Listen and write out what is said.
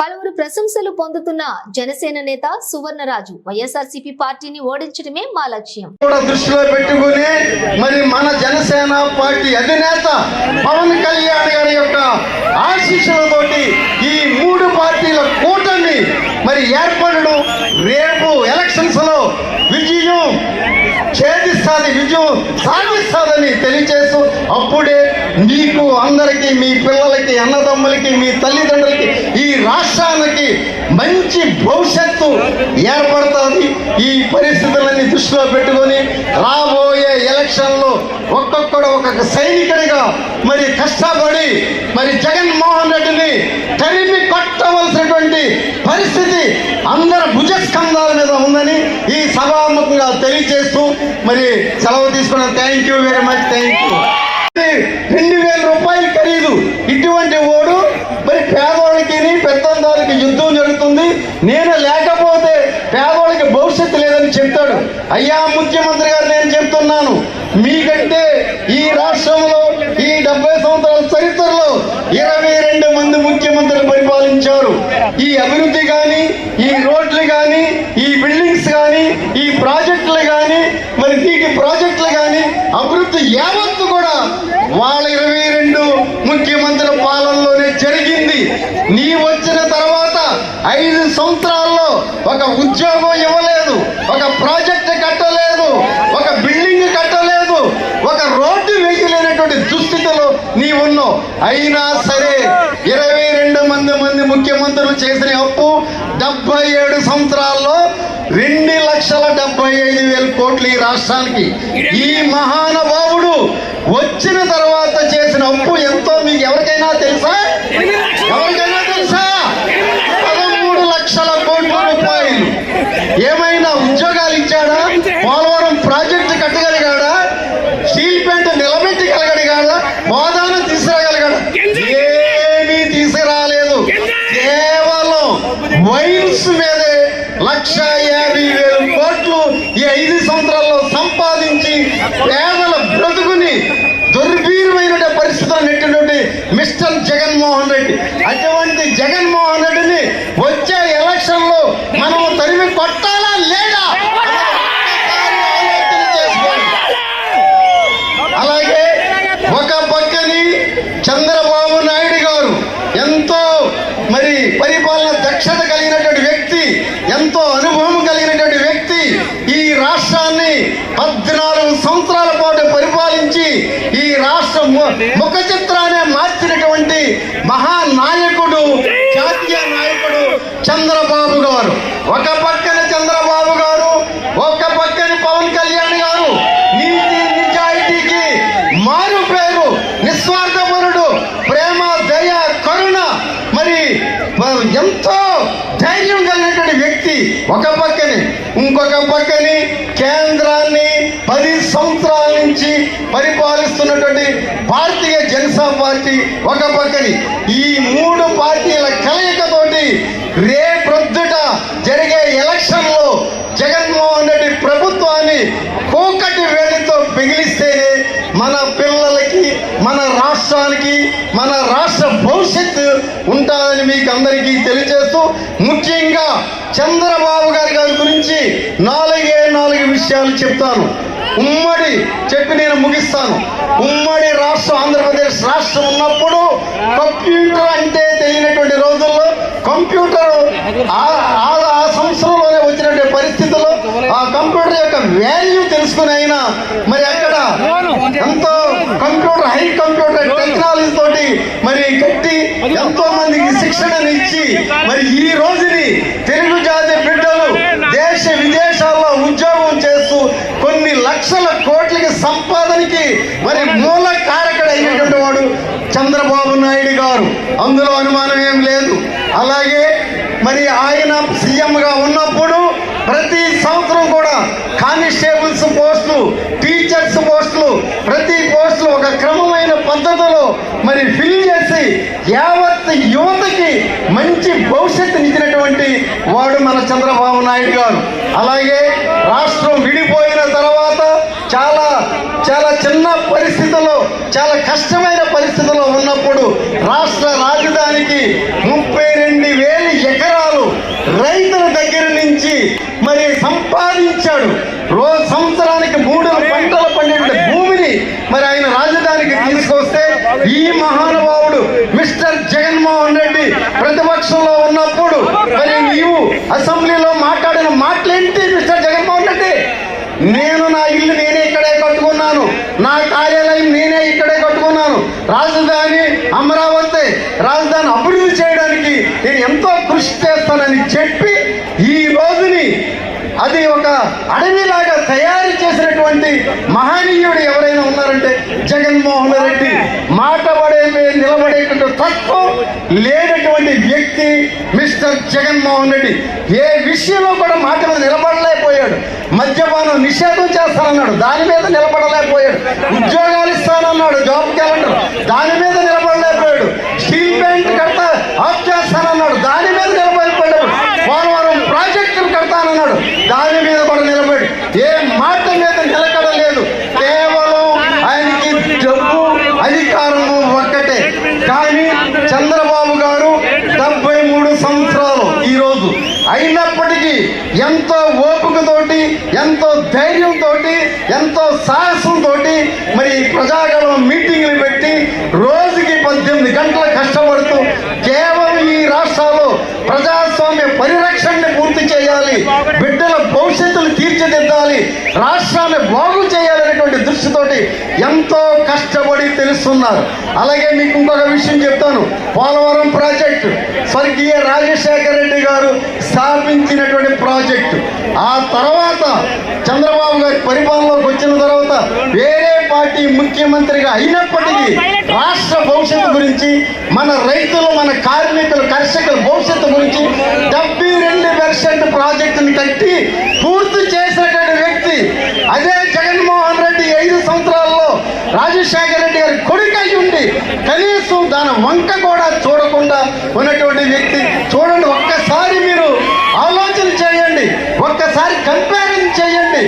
పలువురు ప్రశంసలు పొందుతున్న జనసేన నేత సువర్ణరాజు వైఎస్ఆర్సీపీ పార్టీని ఓడించడమే మా లక్ష్యం. కూడా దృష్టిలో పెట్టుకుని మరి మన జనసేన పార్టీ అధినేత పవన్ కళ్యాణ్ గారి యొక్క ఆశీస్సులతోటి ఈ మూడు పార్టీల కూటమి మరి ఏర్పడడం రేపు ఎలక్షన్ ఛేదిస్తాది విజయం సాధిస్తాదని తెలియచేస్తూ అప్పుడే మీకు అందరికీ మీ పిల్లలకి అన్నదమ్ములకి మీ తల్లిదండ్రులకి ఈ రాష్ట్రానికి మంచి భవిష్యత్తు ఏర్పడుతుంది. ఈ పరిస్థితులన్నీ దృష్టిలో పెట్టుకొని రాబోయే ఎలక్షన్లో ఒక్కొక్కడు ఒక్కొక్క సైనికుడిగా మరి కష్టపడి మరి జగన్మోహన్ రెడ్డిని తరిమి పరిస్థితి అందరి భుజస్కంధాల మీద ఉందని ఈ సభాముఖంగా తెలియజేస్తూ మరి సెలవు తీసుకున్న thank you very much thank you రెండు వేల రూపాయలు ఖరీదు. ఇటువంటి ఓడు మరి పేదవాళ్ళకి పెద్దందానికి యుద్ధం జరుగుతుంది. నేను లేకపోతే పేదవాళ్ళకి భవిష్యత్తు లేదని చెప్తాడు. అయ్యా ముఖ్యమంత్రి గారు నేను చెప్తున్నాను. మీకంటే ఈ రాష్ట్రంలో ఈ డెబ్బై సంవత్సరాల చరిత్రలో ఇరవై రెండు మంది ముఖ్యమంత్రులు పరిపాలించారు. ఈ అభివృద్ధి కానీ ఈ రోడ్లు కానీ ఈ బిల్డింగ్స్ కానీ ఈ ప్రాజెక్టులు కానీ మరి నీటి ప్రాజెక్టులు కానీ అభివృద్ధి యావత్తు కూడా వాళ్ళ ఇరవై రెండు ముఖ్యమంత్రుల పాలనలోనే జరిగింది నీ వచ్చిన తర్వాత ఐదు సంవత్సరాల్లో ఒక ఉద్యోగం ఇవ్వలేదు ఒక ప్రాజెక్ట్ కట్టలేదు ఒక బిల్డింగ్ కట్టలేదు ఒక రోడ్డు వేయలేనటువంటి దుస్థితిలో నీ ఉన్నావు. అయినా సరే ఇరవై రెండు మంది మంది ముఖ్యమంత్రులు చేసిన అప్పు డెబ్బై ఏడు సంవత్సరాల్లో రెండు లక్షల డెబ్బై ఐదు వేల కోట్లు ఈ రాష్ట్రానికి. ఈ మహానుభావుడు వచ్చిన తర్వాత చేసిన అప్పు ఎంతో మీకు ఎవరికైనా తెలుసా ఎవరికైనా తెలుసా పదమూడు లక్షల కోట్ల రూపాయలు ఏమైనా ఉద్యోగాలు ఇచ్చాడా పోలవరం ప్రాజెక్టు కట్టగలిగాడా స్టీల్ ప్లాంట్ నిలబెట్టగలిగాడా హోదాను తీసుకురాగలిగాడా ఏమీ తీసుకురాలేదు కేవలం వైన్స్ మీదే లక్ష యాభై వేల కోట్లు ఈ ఐదు సంవత్సరాల్లో సంపాదించి పేదల బ్రతుకుని దుర్భీరమైన పరిస్థితులు నెట్టినటువంటి మిస్టర్ జగన్మోహన్ రెడ్డి. అటువంటి జగన్మోహన్ రెడ్డిని వచ్చే ఎలక్షన్లో మనం తరిమి కొట్టాలా లేదా? అలాగే ఒక పక్కని చంద్రబాబు నాయుడు గారు ఎంతో మరి పరిపాలన దక్షత కలిగినటువంటి వ్యక్తి ఎంతో అనుభవం కలిగినటువంటి వ్యక్తి ఈ రాష్ట్రాన్ని పద్నాలుగు సంవత్సరాల పాటు పరిపాలించి ఈ రాష్ట్రం ము- ముఖ ఉన్నారు ఒక పక్కన చంద్రబాబు గారు ఒక పక్కన పవన్ కళ్యాణ్ గారు. నీతి నిజాయితీకి మారు పేరు నిస్వార్థపరుడు ప్రేమ దయ కరుణ. మరి ఎంతో ధైర్యం కలిగినటువంటి వ్యక్తి ఒక పక్కని. ఇంకొక పక్కని కేంద్రాన్ని పది సంవత్సరాల నుంచి పరిపాలిస్తున్నటువంటి భారతీయ జనసా పార్టీ ఒక పక్కని. ఈ మూడు పార్టీల కలయికతోటి రేపు ఎలక్షన్లో జగన్మోహన్ రెడ్డి ప్రభుత్వాన్ని కోకటి వేడితో పిగిలిస్తేనే మన పిల్లలకి మన రాష్ట్రానికి మన రాష్ట్ర భవిష్యత్తు ఉంటుందని మీకు అందరికీ తెలియజేస్తూ ముఖ్యంగా చంద్రబాబు గారి గారి గురించి నాలుగే నాలుగు విషయాలు చెప్తాను. ఉమ్మడి చెప్పి నేను ముగిస్తాను. ఉమ్మడి రాష్ట్రం ఆంధ్రప్రదేశ్ రాష్ట్రం ఉన్నప్పుడు కంప్యూటర్ అంటే తెలియనటువంటి రోజుల్లో కంప్యూటర్ ఆ- సంవత్సరంలోనే వచ్చినటువంటి పరిస్థితుల్లో ఆ కంప్యూటర్ యొక్క వాల్యూ తెలుసుకుని అయినా మరి అక్కడ ఎంతో కంప్యూటర్ హై కంప్యూటర్ టెక్నాలజీ తోటి మరి కట్టి ఎంతో మందికి శిక్షణ ఇచ్చి మరి ఈ రోజుని తెలుగు జాతి బిడ్డలు దేశ విదేశాల్లో ఉద్యోగం చేస్తూ కొన్ని లక్షల కోట్లకి సంపాదనకి మరి మూల కారకుడు అయినటువంటి వాడు చంద్రబాబు నాయుడు గారు. అందులో అనుమానం ఏం లేదు. అలాగే మరి ఆయన సీఎంగా ఉన్నప్పుడు ప్రతి సంవత్సరం కూడా కానిస్టేబుల్స్ పోస్టులు టీచర్స్ పోస్టులు ప్రతి పోస్టులు ఒక క్రమమైన పద్ధతిలో మరి ఫిల్ చేసి యావత్ యువతకి మంచి భవిష్యత్తునిచ్చినటువంటి వాడు మన చంద్రబాబు నాయుడు గారు. అలాగే చాలా చిన్న పరిస్థితుల్లో చాలా కష్టమైన పరిస్థితుల్లో ఉన్నప్పుడు రాష్ట్ర రాజధానికి ముప్పై రెండు వేల ఎకరాలు రైతుల దగ్గర నుంచి మరి సంపాదించాడు. రోజు సంవత్సరానికి మూడు పంటలు పన్నెండు భూమిని మరి ఆయన రాజధానికి తీసుకొస్తే ఈ మహానుభావుడు మిస్టర్ జగన్మోహన్ రెడ్డి ప్రతిపక్షంలో ఉన్నప్పుడు మరి నీవు అసెంబ్లీలో మాట్లాడిన నా కార్యాలయం నేనే ఇక్కడే కట్టుకున్నాను. రాజధాని అమరావతి రాజధాని అభివృద్ధి చేయడానికి నేను ఎంతో కృషి చేస్తానని చెప్పి ఈ రోజుని అది ఒక అడవిలాగా తయారు చేసినటువంటి మహనీయుడు ఎవరైనా ఉన్నారంటే జగన్మోహన్ రెడ్డి. మాట పడే మీద నిలబడేటువంటి తత్వం లేనటువంటి వ్యక్తి మిస్టర్ జగన్మోహన్ రెడ్డి. ఏ విషయంలో కూడా మాట మీద నిలబడలేకపోయాడు. మద్యపానం నిషేధం చేస్తానన్నాడు. దాని మీద నిలబడలేకపోయాడు. ఉద్యోగాలు ఇస్తానన్నాడు జాబ్ క్యాలెండర్ దాని మీద నిలబడలేకపోయాడు. స్టీల్ ప్లాంట్ కట్ట ఆఫ్ చేస్తానన్నాడు. దాని మీద నిలబడిపోయాడు పోలవరం ప్రాజెక్టులు కడతానన్నాడు దాని మీద కూడా నిలబడి ఏ మాట మీద నిలకడలేదు కేవలం ఆయనకి డబ్బు అధికారము ఒక్కటే కానీ చంద్రబాబు గారు డెబ్బై మూడు సంవత్సరాలు ఈరోజు అయినప్పటికీ ఎంతో ఓపికతోటి ఎంతో ధైర్యంతో ఎంతో సాహసంతో మరి ప్రజాగణం మీటింగ్లు పెట్టి రోజుకి పద్దెనిమిది గంటల కష్టం ప్రజాస్వామ్య పరిరక్షణని పూర్తి చేయాలి బిడ్డల భవిష్యత్తును తీర్చిదిద్దాలి రాష్ట్రాన్ని బాగు చేయాలనేటువంటి దృష్టితోటి ఎంతో కష్టపడి తెలుస్తున్నారు అలాగే మీకు ఇంకొక విషయం చెప్తాను. పోలవరం ప్రాజెక్టు స్వర్గీయ రాజశేఖర రెడ్డి గారు స్థాపించినటువంటి ప్రాజెక్టు. ఆ తర్వాత చంద్రబాబు గారి పరిపాలనలోకి వచ్చిన తర్వాత వేరే పార్టీ ముఖ్యమంత్రిగా అయినప్పటికీ రాష్ట్ర భవిష్యత్తు గురించి మన రైతులు మన కార్మికులు కర్షకుల భవిష్యత్తు గురించి డెబ్బై రెండు పర్సెంట్ ప్రాజెక్టుని కట్టి పూర్తి చేసినటువంటి వ్యక్తి అదే జగన్మోహన్ రెడ్డి ఐదు సంవత్సరాల్లో రాజశేఖర రెడ్డి గారి కొడుకు అయి ఉండి కనీసం దాని వంక కూడా చూడకుండా ఉన్నటువంటి వ్యక్తి. చూడండి ఒక్కసారి మీరు ఆలోచన చేయండి ఒక్కసారి కంపారిజన్ చేయండి.